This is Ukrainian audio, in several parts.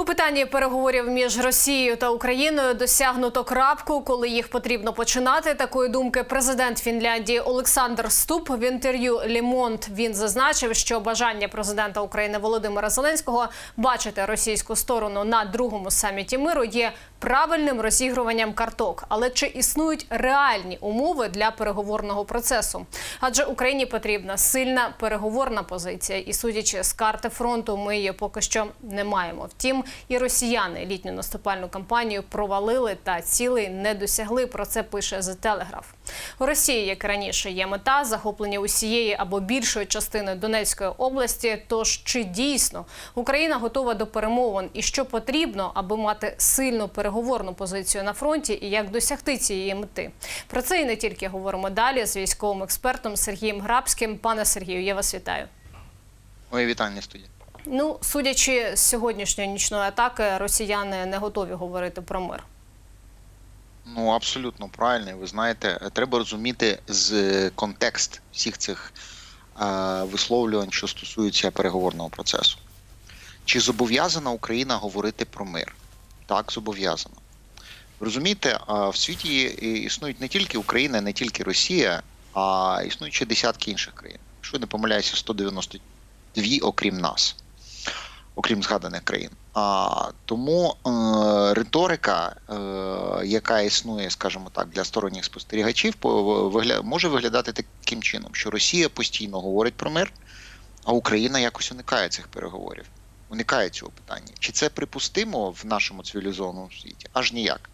У питанні переговорів між Росією та Україною досягнуто крапку, коли їх потрібно починати. Такої думки президент Фінляндії Олександр Ступ в інтерв'ю Лімонт він зазначив, що бажання президента України Володимира Зеленського бачити російську сторону на другому саміті миру є правильним розігруванням карток. Але чи існують реальні умови для переговорного процесу? Адже Україні потрібна сильна переговорна позиція, і судячи з карти фронту, ми її поки що не маємо. Втім, і росіяни літню наступальну кампанію провалили та цілей не досягли. Про це пише The Telegraph. У Росії, як раніше, є мета захоплення усієї або більшої частини Донецької області. Тож чи дійсно Україна готова до перемовин і що потрібно, аби мати сильну переговорну позицію на фронті, і як досягти цієї мети? Про це і не тільки говоримо далі з військовим експертом Сергієм Грабським. Пане Сергію, я вас вітаю. Моє вітання студія. Ну, судячи з сьогоднішньої нічної атаки, росіяни не готові говорити про мир. Ну абсолютно правильно. Ви знаєте, треба розуміти з е, контекст всіх цих е, висловлювань, що стосуються переговорного процесу. Чи зобов'язана Україна говорити про мир? Так, зобов'язана. Розумієте, а в світі існують не тільки Україна, не тільки Росія, а існують ще десятки інших країн. Якщо не помиляюся, 192, окрім нас, окрім згаданих країн. А, тому е, риторика, е, яка існує, скажімо так, для сторонніх спостерігачів, по, вигля, може виглядати таким чином, що Росія постійно говорить про мир, а Україна якось уникає цих переговорів, уникає цього питання. Чи це припустимо в нашому цивілізованому світі? Аж ніяк.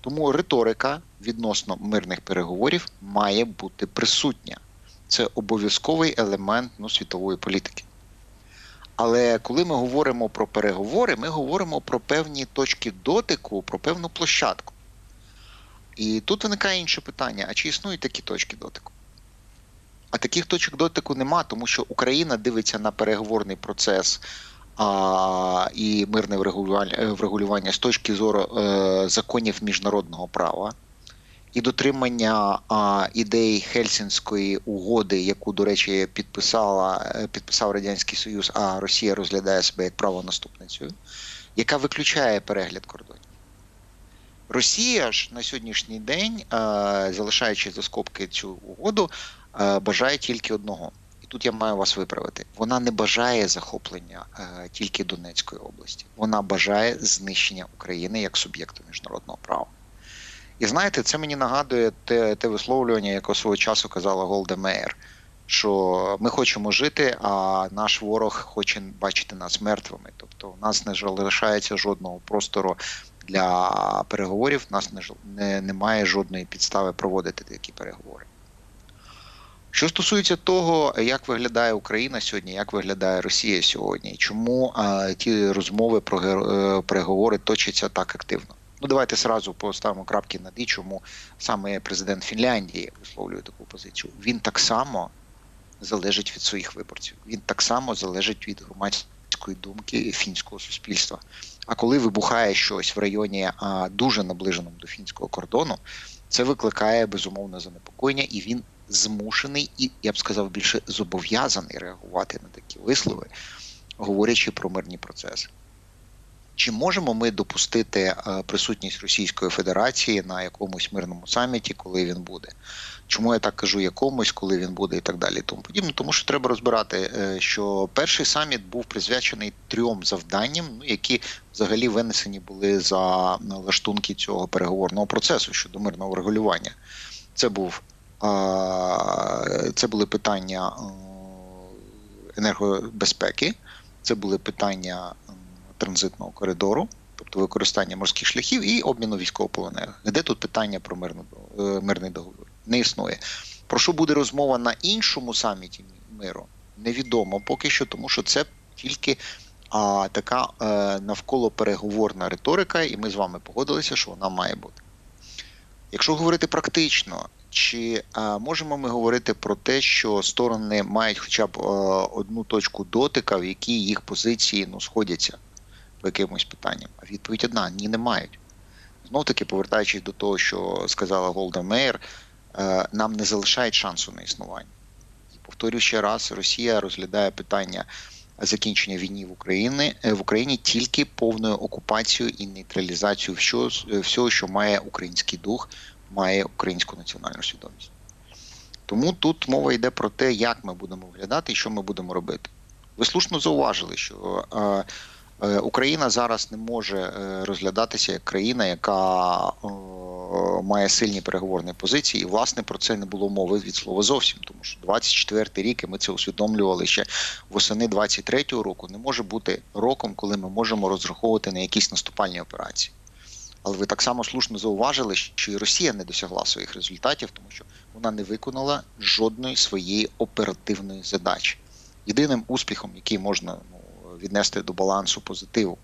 Тому риторика відносно мирних переговорів має бути присутня. Це обов'язковий елемент ну, світової політики. Але коли ми говоримо про переговори, ми говоримо про певні точки дотику, про певну площадку. І тут виникає інше питання: а чи існують такі точки дотику? А таких точок дотику нема, тому що Україна дивиться на переговорний процес а, і мирне врегулювання, врегулювання з точки зору е, законів міжнародного права. І дотримання а, ідей Хельсінської угоди, яку, до речі, підписала підписав радянський Союз, а Росія розглядає себе як правонаступницею, яка виключає перегляд кордонів. Росія ж на сьогоднішній день, а, залишаючи за скобки цю угоду, а, бажає тільки одного. І тут я маю вас виправити. Вона не бажає захоплення тільки Донецької області. Вона бажає знищення України як суб'єкту міжнародного права. І знаєте, це мені нагадує те те висловлювання, яке свого часу казала Голда Меєр, що ми хочемо жити, а наш ворог хоче бачити нас мертвими. Тобто, у нас не залишається жодного простору для переговорів, у нас не, немає жодної підстави проводити такі переговори. Що стосується того, як виглядає Україна сьогодні, як виглядає Росія сьогодні, чому а, ті розмови про е, переговори точаться так активно? Ну, давайте сразу поставимо крапки над і, чому саме президент Фінляндії висловлює таку позицію. Він так само залежить від своїх виборців. Він так само залежить від громадської думки фінського суспільства. А коли вибухає щось в районі а, дуже наближеному до фінського кордону, це викликає безумовне занепокоєння, і він змушений і я б сказав більше зобов'язаний реагувати на такі вислови, говорячи про мирні процеси. Чи можемо ми допустити присутність Російської Федерації на якомусь мирному саміті, коли він буде? Чому я так кажу якомусь, коли він буде, і так далі? Тому подібне, тому що треба розбирати, що перший саміт був присвячений трьом завданням, ну які взагалі винесені були за лаштунки цього переговорного процесу щодо мирного регулювання. Це був це були питання енергобезпеки, це були питання транзитного коридору, тобто використання морських шляхів і обміну військовополонених. Де тут питання про мирну, мирний договір? Не існує. Про що буде розмова на іншому саміті миру? Невідомо поки що, тому що це тільки а, така а, навколо переговорна риторика, і ми з вами погодилися, що вона має бути. Якщо говорити практично, чи а, можемо ми говорити про те, що сторони мають хоча б а, одну точку дотика, в якій їх позиції ну, сходяться? По якимось питанням? Відповідь одна: ні, не мають. Знов таки, повертаючись до того, що сказала Голда Мейер, нам не залишають шансу на існування. І повторюю ще раз: Росія розглядає питання закінчення війни в Україні е, в Україні тільки повною окупацією і нейтралізацією всього, всього, що має український дух, має українську національну свідомість. Тому тут мова йде про те, як ми будемо виглядати і що ми будемо робити. Ви слушно зауважили, що е, е, Україна зараз не може е, розглядатися як країна, яка е, має сильні переговорні позиції, і власне про це не було мови від слова зовсім, тому що 24-й рік, і ми це усвідомлювали ще восени 23-го року, не може бути роком, коли ми можемо розраховувати на якісь наступальні операції. Але ви так само слушно зауважили, що і Росія не досягла своїх результатів, тому що вона не виконала жодної своєї оперативної задачі. Єдиним успіхом, який можна ну, віднести до балансу позитиву,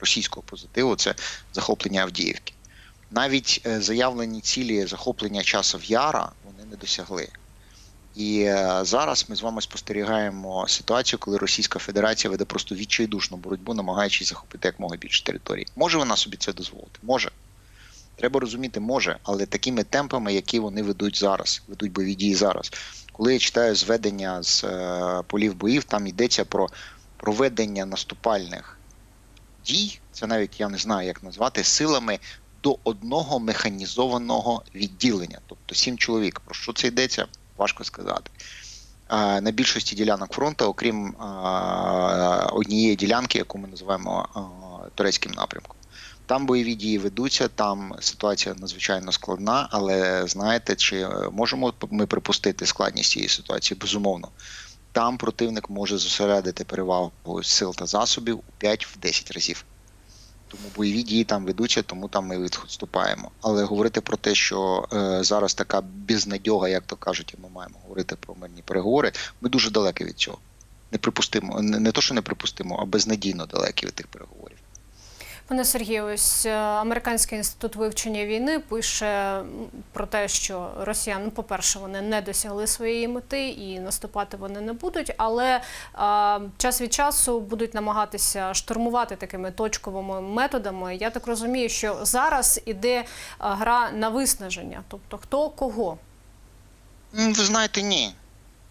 російського позитиву, це захоплення Авдіївки. Навіть е, заявлені цілі захоплення часов Яра вони не досягли. І е, зараз ми з вами спостерігаємо ситуацію, коли Російська Федерація веде просто відчайдушну боротьбу, намагаючись захопити якмога більше територій. Може вона собі це дозволити? Може. Треба розуміти, може, але такими темпами, які вони ведуть зараз, ведуть бойові дії зараз. Коли я читаю зведення з е, полів боїв, там йдеться про проведення наступальних дій. Це навіть я не знаю, як назвати, силами до одного механізованого відділення, тобто сім чоловік. Про що це йдеться? Важко сказати. На більшості ділянок фронту, окрім однієї ділянки, яку ми називаємо турецьким напрямком. Там бойові дії ведуться, там ситуація надзвичайно складна, але знаєте, чи можемо ми припустити складність цієї ситуації? Безумовно. Там противник може зосередити перевагу сил та засобів у 5-10 разів. Тому бойові дії там ведуться, тому там ми відступаємо. Але говорити про те, що е, зараз така безнадьога, як то кажуть, і ми маємо говорити про мирні переговори, ми дуже далекі від цього. Не припустимо, не, не то, що не припустимо, а безнадійно далекі від тих переговорів. Пане Сергію, ось е, американський інститут вивчення війни пише про те, що росіяни, ну, по-перше, вони не досягли своєї мети і наступати вони не будуть, але а, час від часу будуть намагатися штурмувати такими точковими методами. Я так розумію, що зараз іде гра на виснаження, тобто хто кого. Ви знаєте, ні.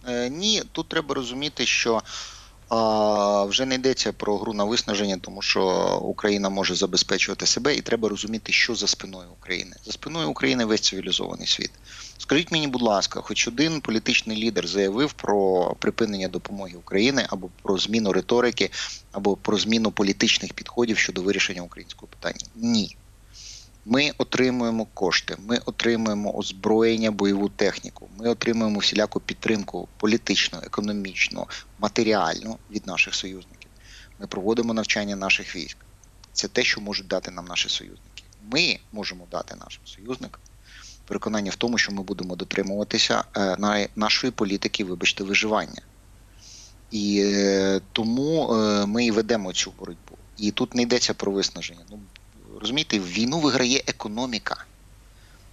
Е, Ні, тут треба розуміти, що а, вже не йдеться про гру на виснаження, тому що Україна може забезпечувати себе, і треба розуміти, що за спиною України. За спиною України весь цивілізований світ. Скажіть мені, будь ласка, хоч один політичний лідер заявив про припинення допомоги Україні або про зміну риторики, або про зміну політичних підходів щодо вирішення українського питання? Ні. Ми отримуємо кошти, ми отримуємо озброєння, бойову техніку, ми отримуємо всіляку підтримку політичну, економічну, матеріальну від наших союзників. Ми проводимо навчання наших військ. Це те, що можуть дати нам наші союзники. Ми можемо дати нашим союзникам переконання в тому, що ми будемо дотримуватися е, нашої політики, вибачте, виживання. І е, тому е, ми і ведемо цю боротьбу. І тут не йдеться про виснаження. Ну, розумієте, війну виграє економіка.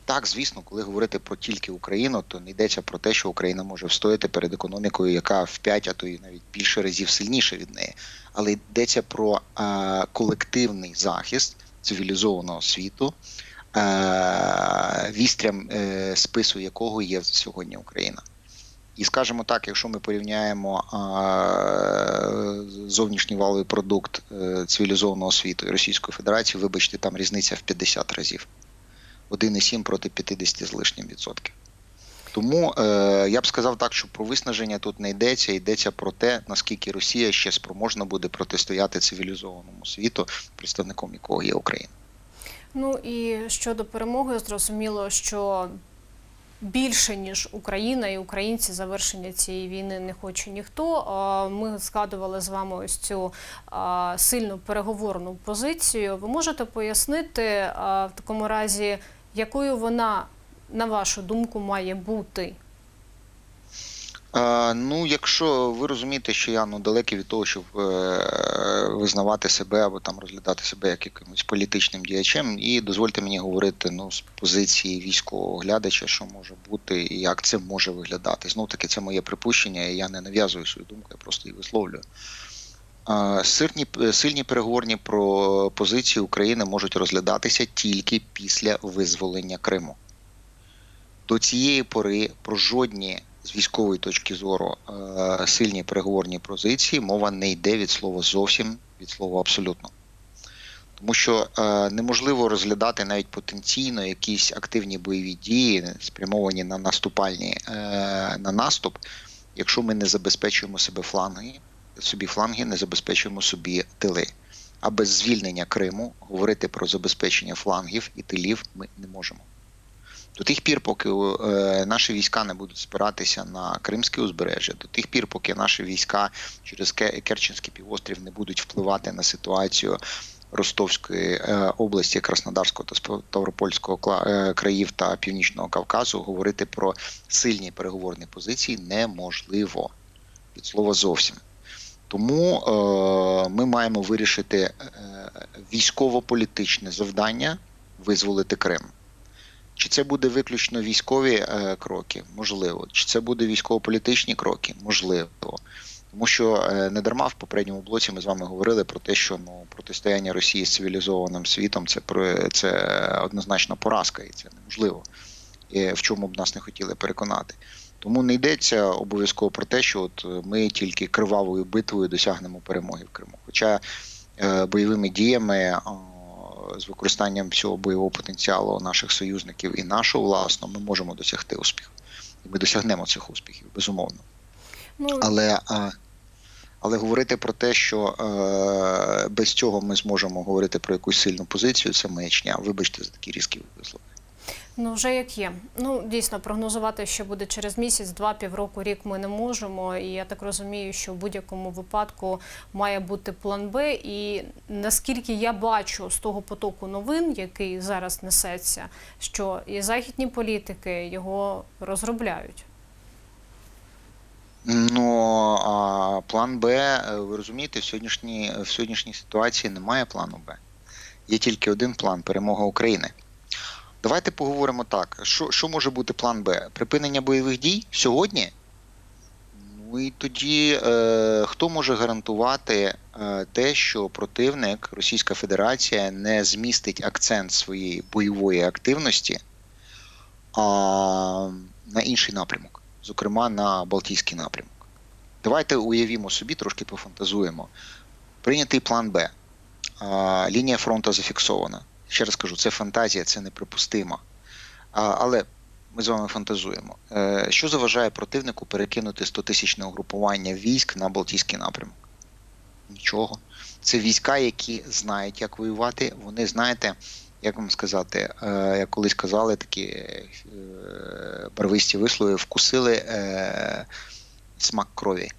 Так, звісно, коли говорити про тільки Україну, то не йдеться про те, що Україна може встояти перед економікою, яка в 5, а то і навіть більше разів сильніша від неї. Але йдеться про е, колективний захист цивілізованого світу, е, вістрям е, спису якого є сьогодні Україна. І скажімо так, якщо ми порівняємо зовнішній валовий продукт е, цивілізованого світу і Російської Федерації, вибачте, там різниця в 50 разів. 1,7 проти 50 з лишнім відсотків. Тому е, я б сказав так, що про виснаження тут не йдеться, йдеться про те, наскільки Росія ще спроможна буде протистояти цивілізованому світу, представником якого є Україна. Ну і щодо перемоги, зрозуміло, що більше ніж Україна і українці завершення цієї війни не хоче ніхто. Ми згадували з вами ось цю сильну переговорну позицію. Ви можете пояснити в такому разі, якою вона, на вашу думку, має бути? Ну, якщо ви розумієте, що я ну далекий від того, щоб е, визнавати себе або там розглядати себе як якимось політичним діячем, і дозвольте мені говорити ну з позиції військового глядача, що може бути і як це може виглядати. Знов таки, це моє припущення, і я не нав'язую свою думку, я просто її висловлюю. Сильні, сильні переговорні про позиції України можуть розглядатися тільки після визволення Криму. До цієї пори про жодні з військової точки зору е, сильні переговорні позиції, мова не йде від слова зовсім, від слова абсолютно. Тому що е, неможливо розглядати навіть потенційно якісь активні бойові дії, спрямовані на наступальні е, на наступ, якщо ми не забезпечуємо себе фланги, собі фланги, не забезпечуємо собі тили. А без звільнення Криму говорити про забезпечення флангів і тилів ми не можемо. До тих пір, поки е, наші війська не будуть спиратися на Кримське узбережжя, до тих пір, поки наші війська через Ке- Керченський півострів не будуть впливати на ситуацію Ростовської е, області, Краснодарського та Ставропольського е, країв та Північного Кавказу, говорити про сильні переговорні позиції неможливо від слова зовсім. Тому е, ми маємо вирішити військово-політичне завдання визволити Крим. Чи це буде виключно військові е, кроки? Можливо. Чи це буде військово-політичні кроки? Можливо. Тому що е, не дарма в попередньому блоці ми з вами говорили про те, що ну протистояння Росії з цивілізованим світом це це однозначно поразка, і це неможливо. І в чому б нас не хотіли переконати. Тому не йдеться обов'язково про те, що от ми тільки кривавою битвою досягнемо перемоги в Криму. Хоча е, бойовими діями з використанням всього бойового потенціалу наших союзників і нашого власного ми можемо досягти успіху. І ми досягнемо цих успіхів, безумовно. Ну Але, але говорити про те, що е, без цього ми зможемо говорити про якусь сильну позицію, це маячня. Вибачте за такі різкі вислови. Ну, вже як є. Ну, дійсно, прогнозувати, що буде через місяць, два, півроку, рік ми не можемо. І я так розумію, що в будь-якому випадку має бути план Б. І наскільки я бачу з того потоку новин, який зараз несеться, що і західні політики його розробляють. Ну а план Б, ви розумієте, в сьогоднішній в сьогоднішній ситуації немає плану Б. Є тільки один план перемога України. Давайте поговоримо так: що, що може бути план Б? Припинення бойових дій сьогодні? Ну і тоді е, хто може гарантувати е, те, що противник Російська Федерація не змістить акцент своєї бойової активності а, на інший напрямок, зокрема на Балтійський напрямок? Давайте уявімо собі, трошки пофантазуємо. Прийнятий план Б. Лінія фронту зафіксована. Ще раз кажу, це фантазія, це неприпустимо. Але ми з вами фантазуємо. Е, Що заважає противнику перекинути 100-тисячне угрупування військ на Балтійський напрямок? Нічого. Це війська, які знають, як воювати. Вони, знаєте, як вам сказати, е, як колись казали, такі е, барвисті вислови, вкусили смак крові.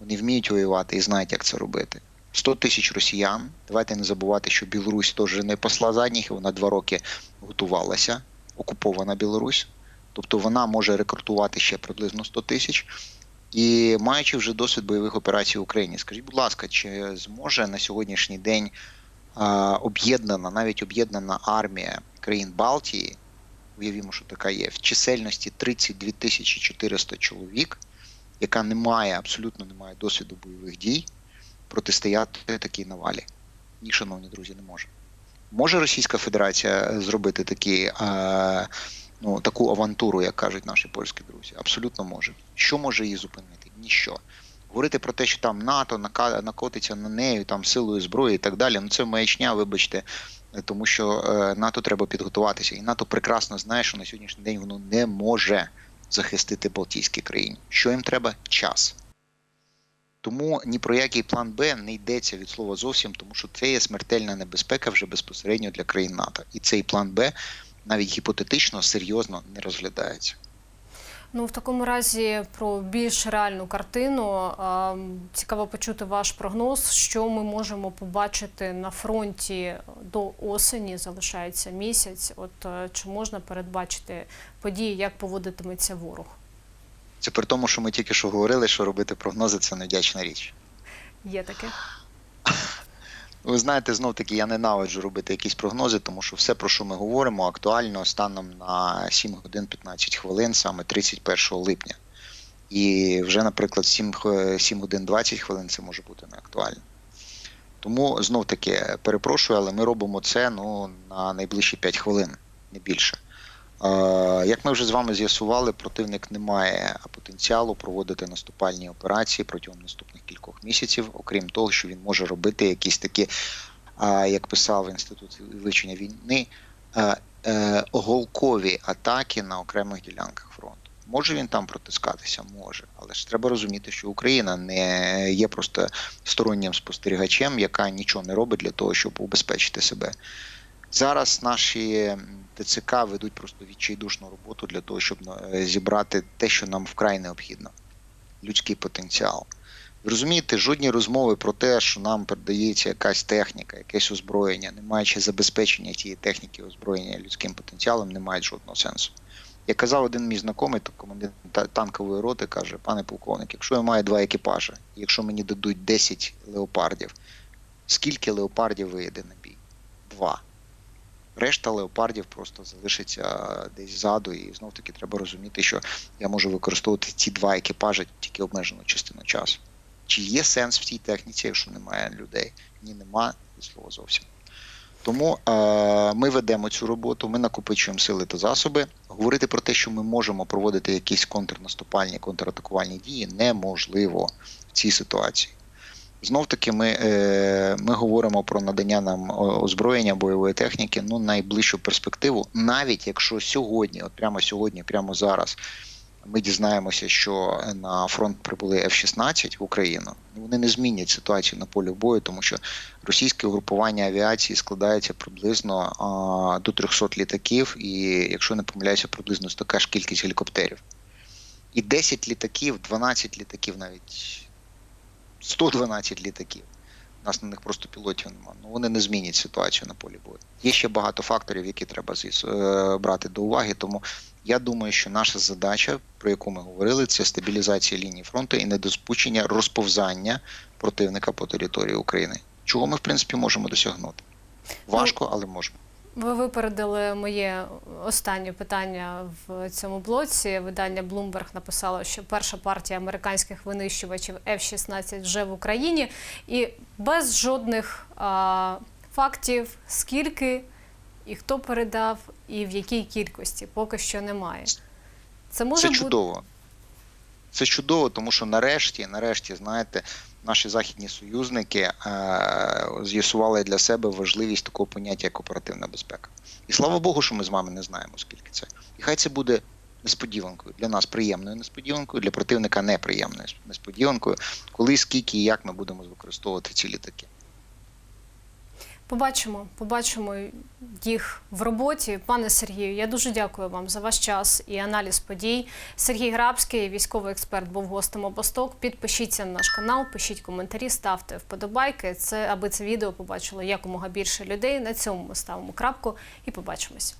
Вони вміють воювати і знають, як це робити. 100 тисяч росіян. Давайте не забувати, що Білорусь теж не посла задніх, вона два роки готувалася, окупована Білорусь. Тобто вона може рекрутувати ще приблизно 100 тисяч. І маючи вже досвід бойових операцій в Україні, скажіть, будь ласка, чи зможе на сьогоднішній день об'єднана, навіть об'єднана армія країн Балтії, уявімо, що така є, в чисельності 32 тисячі 400 чоловік, яка не має, абсолютно не має досвіду бойових дій, протистояти такій навалі. Ні, шановні друзі, не може. Може Російська Федерація зробити такі, е, ну, таку авантуру, як кажуть наші польські друзі? Абсолютно може. Що може її зупинити? Ніщо. Говорити про те, що там НАТО накотиться на нею там силою зброї і так далі. Ну це маячня, вибачте, тому що е, НАТО треба підготуватися, і НАТО прекрасно знає, що на сьогоднішній день воно не може захистити Балтійські країни. Що їм треба? Час. Тому ні про який план Б не йдеться від слова зовсім, тому що це є смертельна небезпека вже безпосередньо для країн НАТО. І цей план Б навіть гіпотетично серйозно не розглядається. Ну, в такому разі про більш реальну картину цікаво почути ваш прогноз, що ми можемо побачити на фронті до осені. Залишається місяць. От е, чи можна передбачити події, як поводитиметься ворог? Це при тому, що ми тільки що говорили, що робити прогнози це невдячна річ. Є таке? Ви знаєте, знов таки я ненавиджу робити якісь прогнози, тому що все, про що ми говоримо, актуально станом на 7 годин 15 хвилин, саме 31 липня. І вже, наприклад, 7, 7 годин 20 хвилин це може бути не актуально. Тому знов таки перепрошую, але ми робимо це ну, на найближчі 5 хвилин, не більше. Е, Як ми вже з вами з'ясували, противник не має потенціалу проводити наступальні операції протягом наступних кількох місяців, окрім того, що він може робити якісь такі, як писав інститут вивчення війни, е, е, атаки на окремих ділянках фронту. Може він там протискатися? Може, але ж треба розуміти, що Україна не є просто стороннім спостерігачем, яка нічого не робить для того, щоб убезпечити себе. Зараз наші ТЦК ведуть просто відчайдушну роботу для того, щоб е, зібрати те, що нам вкрай необхідно людський потенціал. Ви розумієте, жодні розмови про те, що нам передається якась техніка, якесь озброєння, не маючи забезпечення тієї техніки озброєння людським потенціалом, не мають жодного сенсу. Як казав один мій знайомий, то командир танкової роти, каже: пане полковник, якщо я маю два екіпажі, якщо мені дадуть 10 леопардів, скільки леопардів виїде на бій? Два. Решта леопардів просто залишиться десь ззаду, і знов таки треба розуміти, що я можу використовувати ці два екіпажі тільки обмежену частину часу. Чи є сенс в цій техніці, якщо немає людей? Ні, нема і слова зовсім. Тому е, ми ведемо цю роботу, ми накопичуємо сили та засоби. Говорити про те, що ми можемо проводити якісь контрнаступальні, контратакувальні дії, неможливо в цій ситуації. Знов таки, ми, е, ми говоримо про надання нам озброєння бойової техніки ну найближчу перспективу, навіть якщо сьогодні, от прямо сьогодні, прямо зараз, ми дізнаємося, що на фронт прибули F-16 в Україну. Вони не змінять ситуацію на полі бою, тому що російське угрупування авіації складається приблизно а, до 300 літаків, і якщо не помиляюся, приблизно така ж кількість гелікоптерів. І 10 літаків, 12 літаків, навіть 112 літаків. У нас на них просто пілотів немає. Ну вони не змінять ситуацію на полі бою. Є ще багато факторів, які треба е, брати до уваги. Тому я думаю, що наша задача, про яку ми говорили, це стабілізація лінії фронту і недоспущення розповзання противника по території України. Чого ми, в принципі, можемо досягнути. Важко, але можемо. Ви випередили моє останнє питання в цьому блоці. Видання Bloomberg написало, що перша партія американських винищувачів F-16 вже в Україні, і без жодних а, фактів, скільки і хто передав, і в якій кількості поки що немає. Це може Це бути чудово. Це чудово, тому що нарешті, нарешті, знаєте, наші західні союзники е, з'ясували для себе важливість такого поняття, як оперативна безпека. І слава Богу, що ми з вами не знаємо, скільки це. І хай це буде несподіванкою. Для нас приємною несподіванкою, для противника неприємною несподіванкою, коли, скільки і як ми будемо використовувати ці літаки. Побачимо, побачимо їх в роботі. Пане Сергію, я дуже дякую вам за ваш час і аналіз подій. Сергій Грабський, військовий експерт, був гостем обосток. Підпишіться на наш канал, пишіть коментарі, ставте вподобайки. Це аби це відео побачило якомога більше людей. На цьому ми ставимо крапку і побачимось.